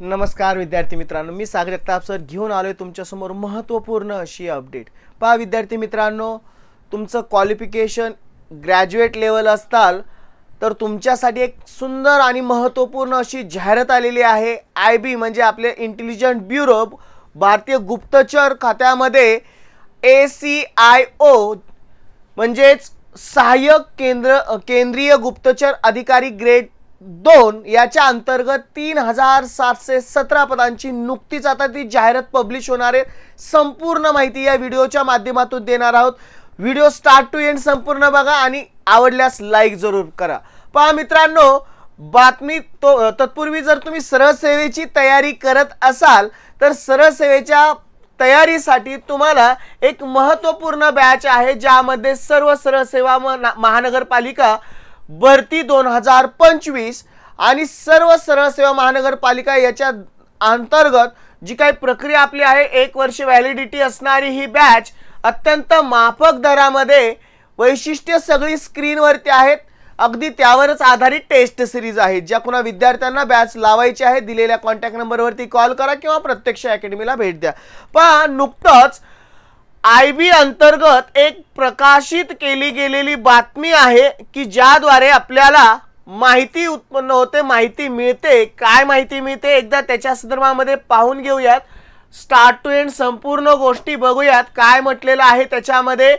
नमस्कार विद्यार्थी मित्रांनो मी सागर जगताप सर घेऊन आलोय तुमच्यासमोर महत्त्वपूर्ण अशी अपडेट. पहा विद्यार्थी मित्रांनो तुमचं क्वालिफिकेशन ग्रॅज्युएट लेवल असताल तर तुमच्यासाठी एक सुंदर आणि महत्त्वपूर्ण अशी जाहिरात आलेली आहे. आय बी म्हणजे आपले इंटेलिजंट ब्युरो भारतीय गुप्तचर खात्यामध्ये ए सी आय ओ म्हणजेच सहाय्यक केंद्र केंद्रीय गुप्तचर अधिकारी ग्रेड दोन याच्या अंतर्गत तीन हजार सातशे सतरा पदांची नुकतीच आता ती जाहिरात पब्लिश होणार आहे. संपूर्ण माहिती या व्हिडिओच्या माध्यमातून देणार आहोत. व्हिडिओ स्टार्ट टू एंड संपूर्ण बघा आणि आवडल्यास लाईक जरूर करा. पहा मित्रांनो बातमी तो तत्पूर्वी जर तुम्ही सरळ सेवेची तयारी करत असाल तर सरळ सेवेच्या तयारीसाठी तुम्हाला एक महत्त्वपूर्ण बॅच आहे ज्यामध्ये सर्व सरळ सेवा म- महानगरपालिका भरती दोन हजार पंचवीस आणि सर्व सरळ सेवा महानगरपालिका याच्या अंतर्गत जी काही प्रक्रिया आपली आहे एक वर्ष व्हॅलिडिटी असणारी ही बॅच अत्यंत माफक दरामध्ये वैशिष्ट्य सगळी स्क्रीनवरती आहेत. अगदी त्यावरच आधारित टेस्ट सिरीज आहेत ज्या कुणा विद्यार्थ्यांना बॅच लावायची आहे. दिलेल्या कॉन्टॅक्ट नंबरवरती कॉल करा किंवा प्रत्यक्ष अकॅडमीला भेट द्या. पहा नुकतंच आय बी अंतर्गत एक प्रकाशित केली गेलेली बातमी आहे की ज्याद्वारे आपल्याला माहिती उत्पन्न होते माहिती मिळते. काय माहिती मिळते? एकदा त्याच्या संदर्भामध्ये पाहून घेऊयात. स्टार्ट टू एंड संपूर्ण गोष्टी बघूयात. काय म्हटलेलं आहे त्याच्यामध्ये?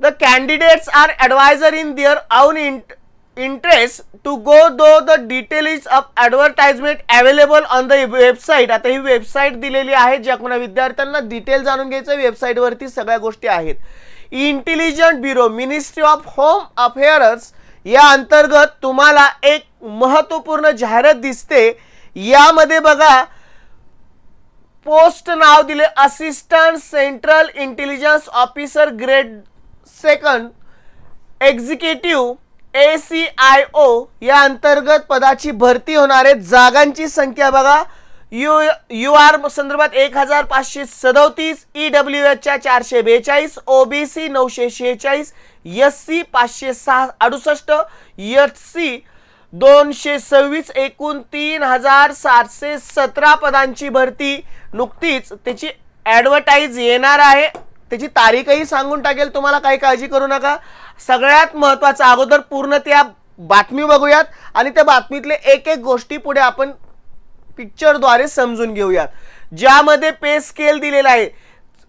The candidates are advisor in their on int interest to go through the detail is of advertisement available on the website आता ही वेबसाईट दिलेली आहे ज्या कोणा विद्यार्थ्यांना डिटेल जाणून घ्यायचं वेबसाईटवरती सगळ्या गोष्टी आहेत. Intelligent bureau ministry of home affairs या अंतर्गत तुम्हाला एक महत्त्वपूर्ण जाहिरात दिसते. यामध्ये बघा पोस्ट नाव दिले assistant central intelligence officer grade second executive A C I O या अंतर्गत पदाची भरती होणारे जागांची संख्या बघा. यू यू आर संदर्भात एक हजार पाचशे सदोतीस ई डब्ल्यू एचच्या चारशे बेचाळीस ओ बी सी नऊशे शेहेचाळीस एस सी पाचशे सहा अडुसष्ट एच सी दोनशे सव्वीस एकूण तीन हजार सातशे सतरा पदांची भरती नुकतीच त्याची ॲडव्हर्टाईज येणार आहे. त्याची तारीखही सांगून टाकेल. तुम्हाला काही काळजी करू नका. सगळ्यात महत्त्वाचं अगोदर पूर्ण त्या बातमी बघूयात आणि त्या बातमीतले एक एक गोष्टी पुढे आपण पिक्चरद्वारे समजून घेऊयात. ज्यामध्ये पे स्केल दिलेला आहे.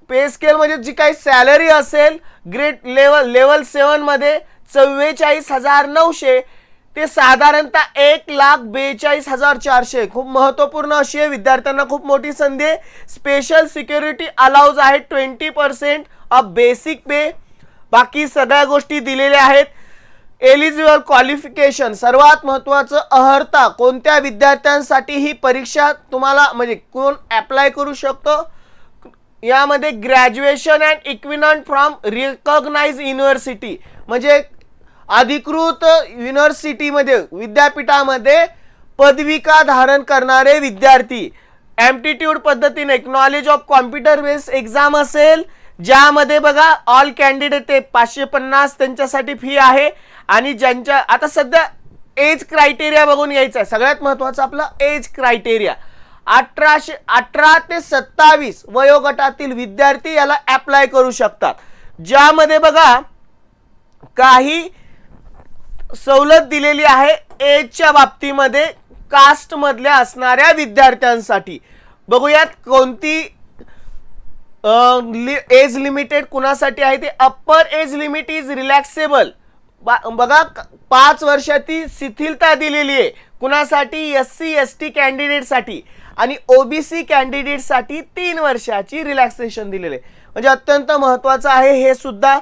पे स्केल म्हणजे जी काही सॅलरी असेल ग्रेड लेवल लेवल सेवनमध्ये चव्वेचाळीस हजार नऊशे ते साधारणतः एक लाख बेचाळीस हजार चारशे. खूप महत्त्वपूर्ण अशी आहे. विद्यार्थ्यांना खूप मोठी संधी आहे. स्पेशल सिक्युरिटी अलाउज आहे. Twenty percent of basic pay बाकी सगळ्या गोष्टी दिलेल्या आहेत. एलिजिबल क्वालिफिकेशन सर्वात महत्त्वाचं अहर्ता कोणत्या विद्यार्थ्यांसाठी ही परीक्षा तुम्हाला म्हणजे कोण ॲप्लाय करू शकतो? यामध्ये graduation and equivalent from recognise university म्हणजे अधिकृत युनिव्हर्सिटीमध्ये विद्यापीठामध्ये पदविका धारण करणारे विद्यार्थी. ॲम्प्टिट्यूड पद्धतीने knowledge of computer based exam असेल ज्यामध्ये बघा ऑल कॅन्डिडेट ते पाचशे पन्नास त्यांच्यासाठी फी आहे. आणि ज्यांच्या आता सध्या एज क्रायटेरिया बघून यायचं आहे. सगळ्यात महत्त्वाचं आपलं एज क्रायटेरिया अठराशे अठरा ते सत्तावीस वयोगटातील विद्यार्थी याला ॲप्लाय करू शकतात. ज्यामध्ये बघा काही सवलत दिलेली आहे एजच्या बाबतीमध्ये कास्टमधल्या असणाऱ्या विद्यार्थ्यांसाठी. बघूयात कोणती एज लिमिटेड कुणासाठी आहे ते upper age limit is relaxable बघा पाच वर्षाची शिथिलता दिलेली आहे. कुणासाठी? एस सी एस टी कॅन्डिडेटसाठी आणि ओबीसी कॅन्डिडेटसाठी तीन वर्षाची रिलॅक्सेशन दिलेली आहे. म्हणजे अत्यंत महत्त्वाचं आहे हे सुद्धा.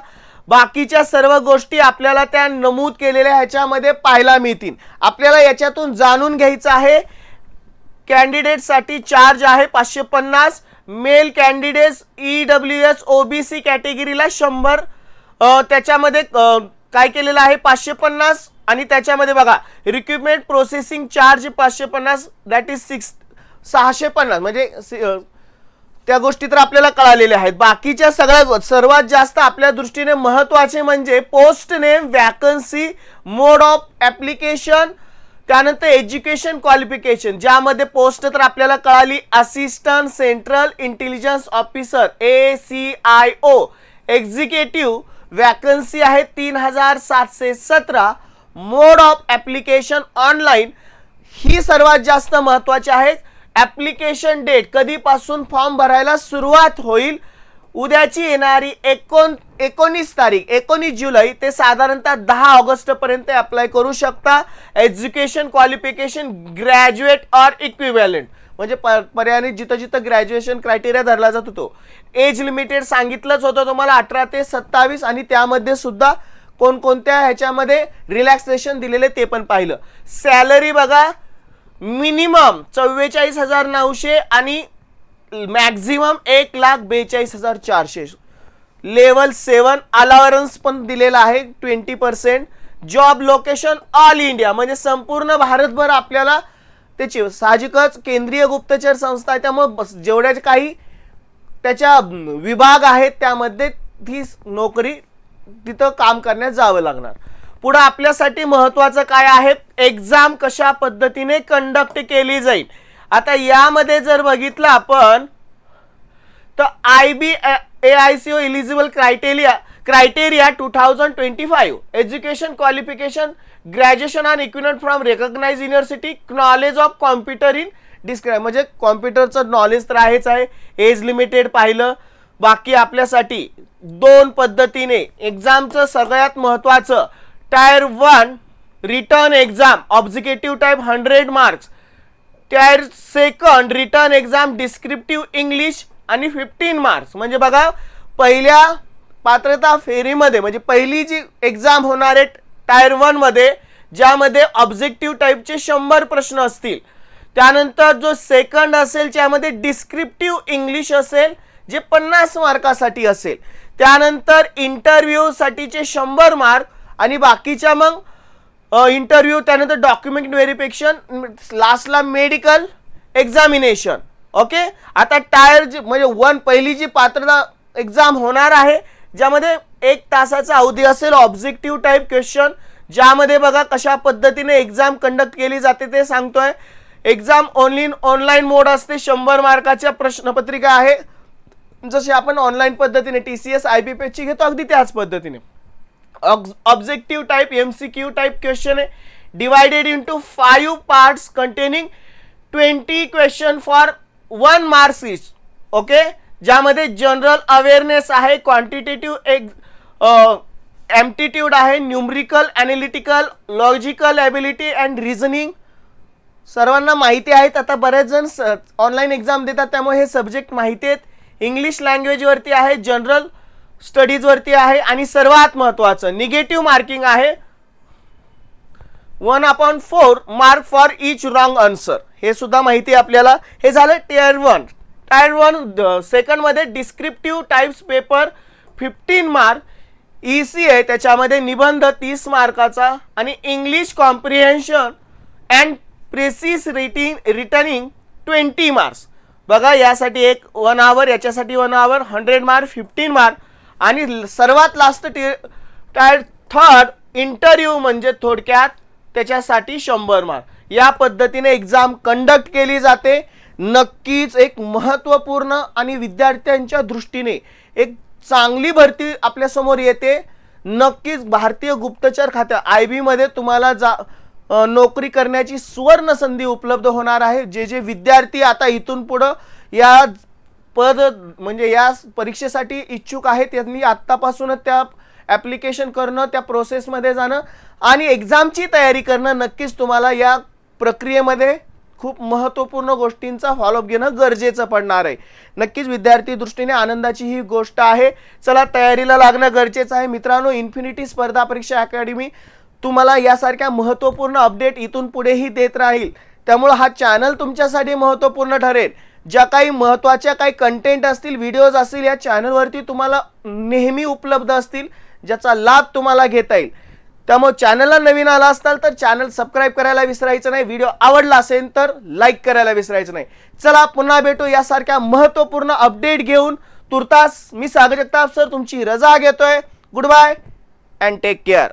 बाकीच्या सर्व गोष्टी आपल्याला त्या नमूद केलेल्या ह्याच्यामध्ये पाहायला मिळतील. आपल्याला याच्यातून जाणून घ्यायचं आहे. कॅन्डिडेटसाठी चार्ज आहे पाचशे पन्नास. Male candidates E W S O B C कॅटेगरीला शंभर. त्याच्यामध्ये काय केलेलं आहे? पाचशे पन्नास. आणि त्याच्यामध्ये बघा रिक्रुटमेंट प्रोसेसिंग चार्ज पाचशे पन्नास दॅट इज सिक्स सहाशे पन्नास. म्हणजे त्या गोष्टी तर आपल्याला कळालेल्या आहेत. बाकीच्या सगळ्या सर्वात जास्त आपल्या दृष्टीने महत्त्वाचे म्हणजे post name vacancy mode of application त्यानंतर एज्युकेशन क्वालिफिकेशन ज्यामध्ये पोस्ट तर आपल्याला कळाली assistant central intelligence officer A C I O executive vacancy आहे तीन हजार सातशे सतरा. मोड ऑफ ॲप्लिकेशन ऑनलाईन ही सर्वात जास्त महत्त्वाची आहे. ॲप्लिकेशन डेट कधीपासून फॉर्म भरायला सुरुवात होईल? उद्याची येणारी एकोण एकोणीस तारीख एकोणीस जुलै ते साधारणतः दहा ऑगस्ट पर्यंत अप्लाय करू शकता. Education qualification graduate or equivalent म्हणजे प- पर्यायाने जिथं जिथं ग्रॅज्युएशन क्रायटेरिया धरला जात होतो. एज लिमिटेड सांगितलंच होतं तुम्हाला अठरा ते सत्तावीस आणि त्यामध्ये सुद्धा कोणकोणत्या ह्याच्यामध्ये रिलॅक्सेशन दिलेले ते पण पाहिलं. सॅलरी बघा मिनिमम चव्वेचाळीस हजार नऊशे आणि मॅक्झिमम एक लाख बेचाळीस हजार चारशे. लेवल सेवन अलावरन्स पण दिलेला आहे twenty percent job location all India म्हणजे संपूर्ण भारतभर आपल्याला त्याची साहजिकच केंद्रीय गुप्तचर संस्था आहे. त्यामुळे बस- जेवढ्या काही त्याच्या विभाग आहेत त्यामध्ये ती नोकरी तिथं काम करण्यास जावं लागणार. पुढं आपल्यासाठी महत्वाचं काय आहे? एक्झाम कशा पद्धतीने कंडक्ट केली जाईल? आता यामध्ये जर बघितलं आपण तर I B A I C O eligible criteria criteria two thousand twenty five education qualification graduation on equivalent from recognise university knowledge of computer in describe म्हणजे कॉम्प्युटरचं नॉलेज तर आहेच आहे. एज लिमिटेड पाहिलं. बाकी आपल्यासाठी दोन पद्धतीने एक्झामचं सगळ्यात महत्त्वाचं tier one written exam objective type hundred marks tier second written exam descriptive English आणि फिफ्टीन मार्क्स म्हणजे बघा पहिल्या पात्रता फेरीमध्ये म्हणजे पहिली जी एक्झाम होणार आहे टायर वनमध्ये ज्यामध्ये ऑब्जेक्टिव्ह टाईपचे शंभर प्रश्न असतील. त्यानंतर जो सेकंड असेल ज्यामध्ये डिस्क्रिप्टिव्ह इंग्लिश असेल जे पन्नास मार्कासाठी असेल. त्यानंतर इंटरव्ह्यूसाठीचे शंभर मार्क आणि बाकीच्या मग इंटरव्ह्यू त्यानंतर डॉक्युमेंट व्हेरिफिकेशन लास्टला मेडिकल एक्झामिनेशन ओके आता टायर जी म्हणजे वन पहिली जी पात्रता एक्झाम होणार आहे ज्यामध्ये एक तासाचा अवधी असेल ऑब्जेक्टिव्ह टाईप क्वेश्चन ज्यामध्ये बघा कशा पद्धतीने एक्झाम कंडक्ट केली जाते ते सांगतोय. एक्झाम ऑनलाईन ऑनलाईन मोड असते शंभर मार्काच्या प्रश्नपत्रिका आहे. जशी आपण ऑनलाईन पद्धतीने T C S I B एचची घेतो अगदी त्याच पद्धतीने. Objective type M C Q type question आहे divided into five parts containing twenty question for one marks each okay ज्यामध्ये जनरल अवेअरनेस आहे क्वांटिटेटिव्ह एक एम्टिट्यूड आहे numerical analytical logical ability and reasoning सर्वांना माहिती आहेत आता बरेच जण ऑनलाईन एक्झाम देतात त्यामुळे हे सब्जेक्ट माहिती आहेत. इंग्लिश लँग्वेजवरती आहे जनरल स्टडीजवरती आहे आणि सर्वात महत्त्वाचं निगेटिव्ह मार्किंग आहे. One upon four mark for each wrong answer. हे सुद्धा माहिती आहे आपल्याला. हे झालं tier one. Tier one सेकंडमध्ये descriptive types paper fifteen mark. Essay आहे त्याच्यामध्ये निबंध तीस मार्काचा आणि English comprehension and precis writing returning twenty marks बघा यासाठी एक वन आवर याच्यासाठी one hour hundred mark fifteen mark आणि सर्वात लास्ट टी टायर थर्ड इंटरव्ह्यू म्हणजे थोडक्यात त्याच्यासाठी शंभर मार्क या पद्धतीने एक्झाम कंडक्ट केली जाते. नक्कीच एक महत्त्वपूर्ण आणि विद्यार्थ्यांच्या दृष्टीने एक चांगली भरती आपल्यासमोर येते. नक्कीच भारतीय गुप्तचर खात्या आय बीमध्ये तुम्हाला जा नोकरी करण्याची सुवर्ण संधी उपलब्ध होणार आहे. जे जे विद्यार्थी आता इथून पुढं या पद म्हणजे या परीक्षेसाठी इच्छुक आहेत त्यांनी आत्तापासूनच त्या ॲप्लिकेशन करणं त्या प्रोसेसमध्ये जाणं आणि एक्झामची तयारी करणं नक्कीच तुम्हाला या प्रक्रियेमध्ये खूप महत्त्वपूर्ण गोष्टींचा फॉलोअप घेणं गरजेचं पडणार आहे. नक्कीच विद्यार्थी दृष्टीने आनंदाची ही गोष्ट आहे. चला तयारीला लागणं गरजेचं आहे. मित्रांनो इन्फिनिटी स्पर्धा परीक्षा अकॅडमी तुम्हाला यासारख्या महत्त्वपूर्ण अपडेट इथून पुढेही देत राहील. त्यामुळं हा चॅनल तुमच्यासाठी महत्त्वपूर्ण ठरेल. ज्या काही महत्त्वाच्या काही कंटेंट असतील व्हिडिओज असतील या चॅनलवरती तुम्हाला नेहमी उपलब्ध असतील ज्याचा लाभ तुम्हाला घेता येईल. त्यामुळे चॅनलला नवीन आला असाल तर चॅनल सबस्क्राईब करायला विसरायचं नाही. व्हिडिओ आवडला असेल तर लाईक करायला विसरायचं नाही. चला पुन्हा भेटू यासारख्या महत्त्वपूर्ण अपडेट घेऊन. तुर्तास मी सागर जगताप सर तुमची रजा घेतोय. Goodbye and take care